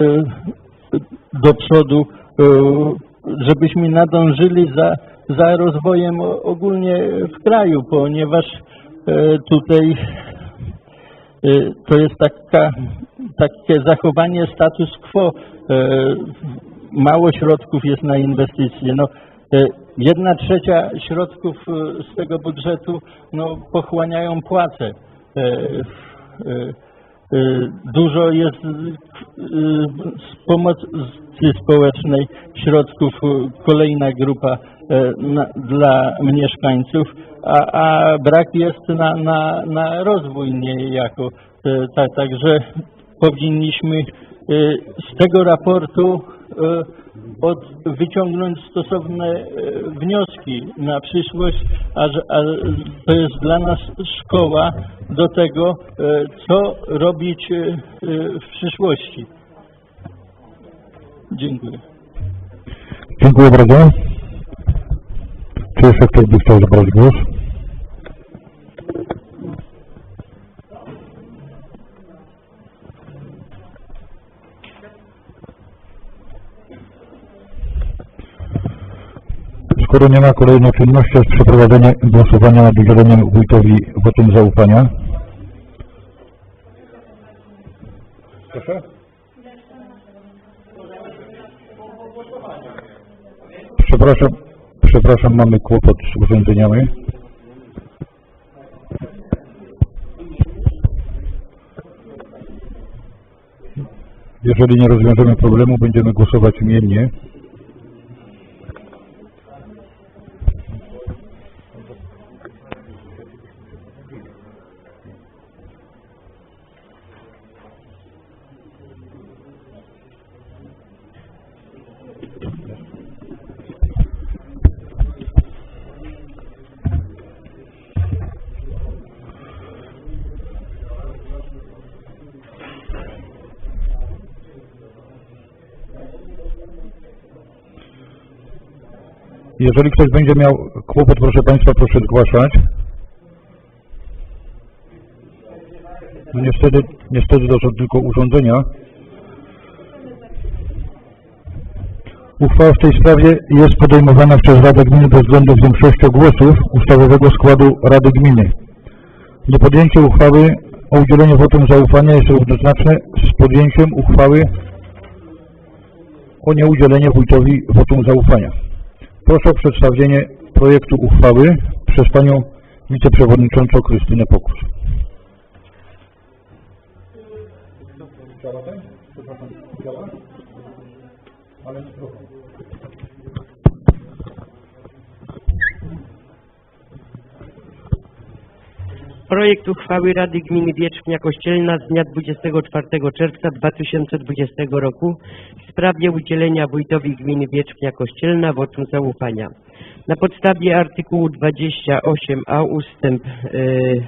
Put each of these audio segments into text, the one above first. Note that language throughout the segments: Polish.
e, do przodu, e, żebyśmy nadążyli za, za rozwojem ogólnie w kraju, ponieważ e, tutaj to jest taka, takie zachowanie status quo. Mało środków jest na inwestycje. No, jedna trzecia środków z tego budżetu no, pochłaniają płace. Y, Dużo jest y, z pomocy społecznej środków, y, kolejna grupa dla mieszkańców, a, a brak jest na, na, na rozwój niejako. Także powinniśmy z tego raportu y, od, wyciągnąć stosowne y, wnioski na przyszłość, a, a to jest dla nas szkoła do tego, y, co robić y, y, w przyszłości. Dziękuję. Dziękuję bardzo. Czy jeszcze ktoś by chciał zabrać głos? Skoro nie ma kolejnej czynności, jest przeprowadzenie głosowania nad udzieleniem wójtowi wotum zaufania. Proszę? Przepraszam, przepraszam, mamy kłopot z urządzeniami. Jeżeli nie rozwiążemy problemu, będziemy głosować imiennie. Jeżeli ktoś będzie miał kłopot, proszę Państwa, proszę zgłaszać. No niestety, niestety to są tylko urządzenia. Uchwała w tej sprawie jest podejmowana przez Radę Gminy bezwzględną większością głosów ustawowego składu Rady Gminy. Niepodjęcie uchwały o udzieleniu wotum zaufania jest równoznaczne z podjęciem uchwały o nieudzielenie wójtowi wotum zaufania. Proszę o przedstawienie projektu uchwały przez Panią Wiceprzewodniczącą Krystynę Pokus. Projekt uchwały Rady Gminy Wierzchnia Kościelna z dnia 24 czerwca 2020 roku w sprawie udzielenia wójtowi gminy Wierzchnia Kościelna wotum zaufania. Na podstawie artykułu 28a ustęp y,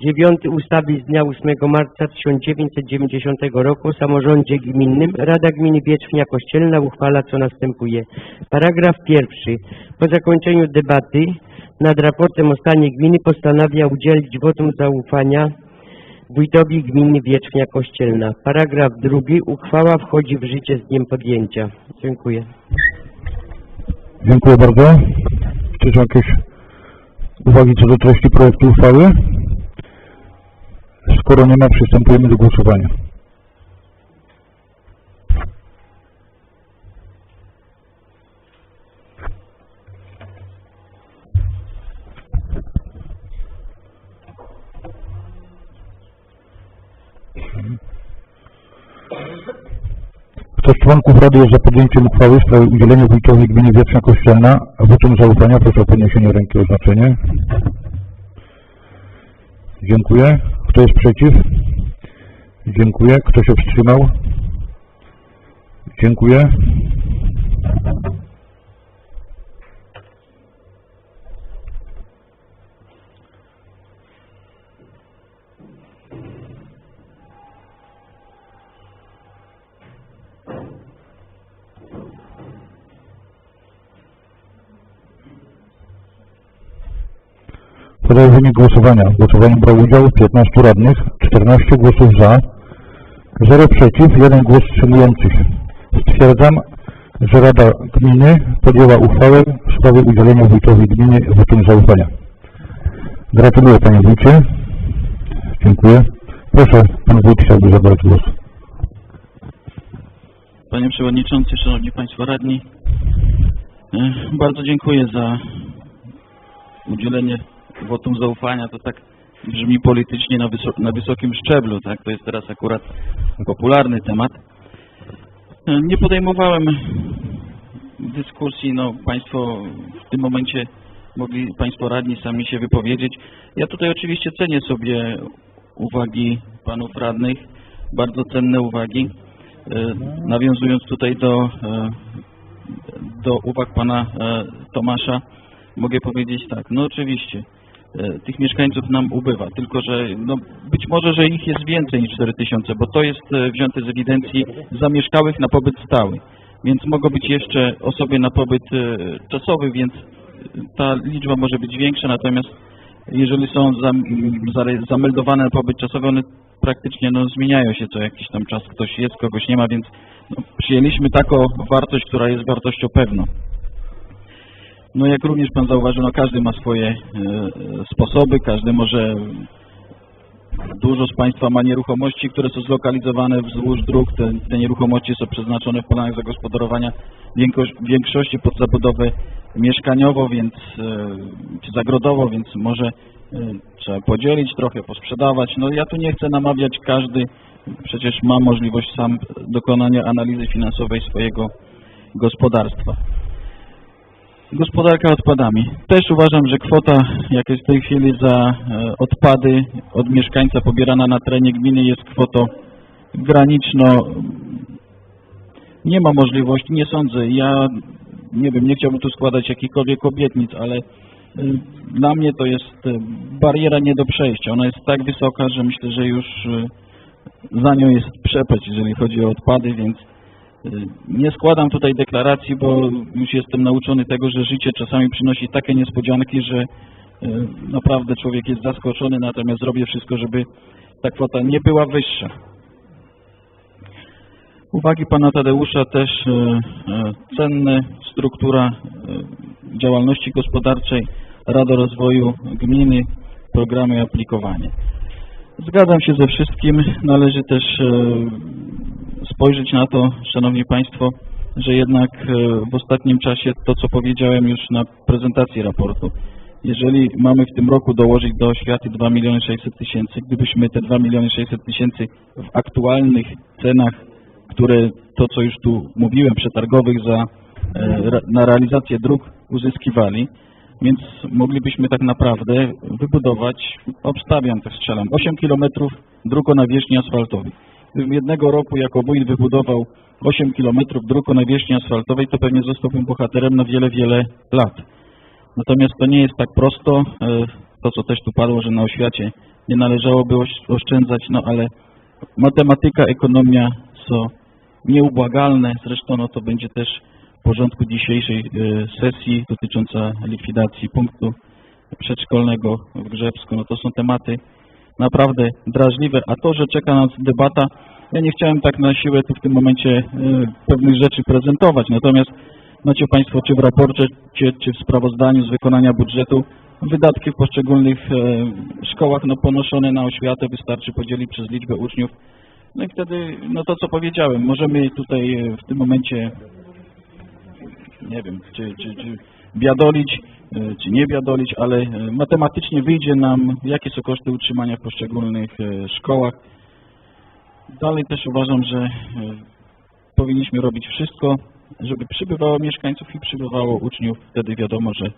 9 ustawy z dnia 8 marca 1990 roku o samorządzie gminnym Rada Gminy Wierzchnia Kościelna uchwala co następuje. Paragraf pierwszy. Po zakończeniu debaty nad raportem o stanie gminy postanawia udzielić wotum zaufania wójtowi gminy Wierzchnia Kościelna. Paragraf drugi. Uchwała wchodzi w życie z dniem podjęcia. Dziękuję. Dziękuję bardzo. Czy są jakieś uwagi co do treści projektu uchwały? Skoro nie ma, przystępujemy do głosowania. Kto z członków Rady jest za podjęciem uchwały w sprawie udzielenia wójtowi gminy Wietrzna Kościelna wotum zaufania? Proszę o podniesienie ręki o oznaczenie. Dziękuję. Kto jest przeciw? Dziękuję. Kto się wstrzymał? Dziękuję. Podaję wynik głosowania. W głosowaniu brało udział 15 radnych, 14 głosów za, 0 przeciw, 1 głos wstrzymujących. Stwierdzam, że Rada Gminy podjęła uchwałę w sprawie udzielenia wójtowi gminy wotum zaufania. Gratuluję Panie Wójcie. Dziękuję. Proszę, Pan Wójt chciałby zabrać głos. Panie Przewodniczący, Szanowni Państwo Radni, e, bardzo dziękuję za udzielenie wotum zaufania. To tak brzmi politycznie na, wyso na wysokim szczeblu, tak? To jest teraz akurat popularny temat. Nie podejmowałem dyskusji, no Państwo w tym momencie mogli Państwo radni sami się wypowiedzieć. Ja tutaj oczywiście cenię sobie uwagi Panów radnych, bardzo cenne uwagi. E, Nawiązując tutaj do, e, do uwag pana e, Tomasza, mogę powiedzieć tak, no oczywiście, tych mieszkańców nam ubywa, tylko że no, być może, że ich jest więcej niż 4000, bo to jest e, wzięte z ewidencji zamieszkałych na pobyt stały, więc mogą być jeszcze osoby na pobyt e, czasowy, więc ta liczba może być większa, natomiast jeżeli są zameldowane na pobyt czasowy, one praktycznie no, zmieniają się co jakiś tam czas. Ktoś jest, kogoś nie ma, więc no, przyjęliśmy taką wartość, która jest wartością pewną. No jak również Pan zauważył, no każdy ma swoje e, sposoby, każdy może Dużo z Państwa ma nieruchomości, które są zlokalizowane wzdłuż dróg. Te, te nieruchomości są przeznaczone w planach zagospodarowania większość, większości pod zabudowę mieszkaniową, więc e, czy zagrodowo, więc może e, trzeba podzielić trochę, posprzedawać. No ja tu nie chcę namawiać, każdy przecież ma możliwość sam dokonania analizy finansowej swojego gospodarstwa. Gospodarka odpadami. Też uważam, że kwota, jaka jest w tej chwili za e, odpady od mieszkańca pobierana na terenie gminy jest kwotą graniczną. Nie ma możliwości, nie sądzę. Ja nie wiem, nie chciałbym tu składać jakichkolwiek obietnic, ale e, dla mnie to jest e, bariera nie do przejścia. Ona jest tak wysoka, że myślę, że już za nią jest przepaść, jeżeli chodzi o odpady, więc Nie składam tutaj deklaracji, bo już jestem nauczony tego, że życie czasami przynosi takie niespodzianki, że y, naprawdę człowiek jest zaskoczony, natomiast zrobię wszystko, żeby ta kwota nie była wyższa. Uwagi pana Tadeusza też y, y, cenne. Struktura y, działalności gospodarczej, Rada Rozwoju Gminy, programy i aplikowanie. Zgadzam się ze wszystkim. Należy też spojrzeć na to, Szanowni Państwo, że jednak e, w ostatnim czasie to, co powiedziałem już na prezentacji raportu, jeżeli mamy w tym roku dołożyć do oświaty 2 miliony 600 tysięcy, gdybyśmy te 2 miliony 600 tysięcy w aktualnych cenach, które to, co już tu mówiłem, przetargowych za, e, na realizację dróg uzyskiwali, więc moglibyśmy tak naprawdę wybudować, obstawiam, tak strzelam, 8 kilometrów dróg o nawierzchni asfaltowej. Gdybym jednego roku jako wójt wybudował 8 kilometrów dróg o nawierzchni asfaltowej, to pewnie zostałbym bohaterem na wiele, wiele lat. Natomiast to nie jest tak prosto, e, to co też tu padło, że na oświacie nie należałoby oszczędzać, no ale matematyka, ekonomia są nieubłagalne, zresztą no to będzie też w porządku dzisiejszej e, sesji dotycząca likwidacji punktu przedszkolnego w Grzebsku. No to są tematy naprawdę drażliwe, a to, że czeka nas debata, ja nie chciałem tak na siłę tu w tym momencie e, pewnych rzeczy prezentować, natomiast macie Państwo czy w raporcie, czy, w sprawozdaniu z wykonania budżetu wydatki w poszczególnych e, szkołach no, ponoszone na oświatę, wystarczy podzielić przez liczbę uczniów. No i wtedy, no to co powiedziałem, możemy tutaj e, w tym momencie nie wiem, czy, czy, czy biadolić, e, czy nie biadolić, ale e, matematycznie wyjdzie nam, jakie są koszty utrzymania w poszczególnych e, szkołach. Dalej też uważam, że powinniśmy robić wszystko, żeby przybywało mieszkańców i przybywało uczniów. Wtedy wiadomo, że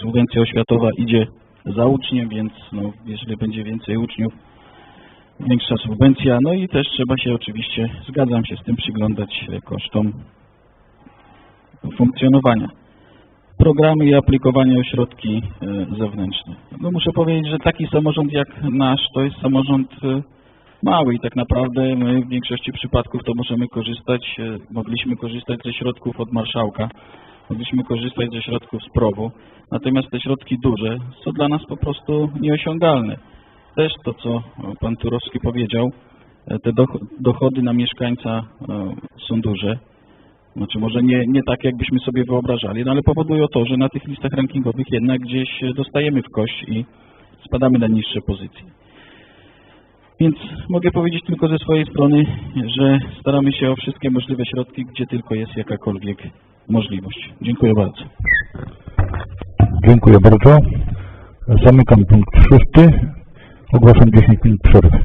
subwencja oświatowa idzie za uczniem, więc no, jeżeli będzie więcej uczniów, większa subwencja. No i też trzeba się oczywiście, zgadzam się z tym, przyglądać kosztom funkcjonowania. Programy i aplikowanie o środki e, zewnętrzne. No muszę powiedzieć, że taki samorząd jak nasz to jest samorząd e, mały i tak naprawdę my w większości przypadków to możemy korzystać, e, mogliśmy korzystać ze środków od marszałka, mogliśmy korzystać ze środków z progu, natomiast te środki duże są dla nas po prostu nieosiągalne. Też to, co pan Turowski powiedział, te doch- dochody na mieszkańca są duże. Znaczy może nie, nie tak, jakbyśmy sobie wyobrażali, no ale powodują to, że na tych listach rankingowych jednak gdzieś dostajemy w kość i spadamy na niższe pozycje. Więc mogę powiedzieć tylko ze swojej strony, że staramy się o wszystkie możliwe środki, gdzie tylko jest jakakolwiek możliwość. Dziękuję bardzo. Dziękuję bardzo. Zamykam punkt szósty. Ogłaszam 10 minut przerwy.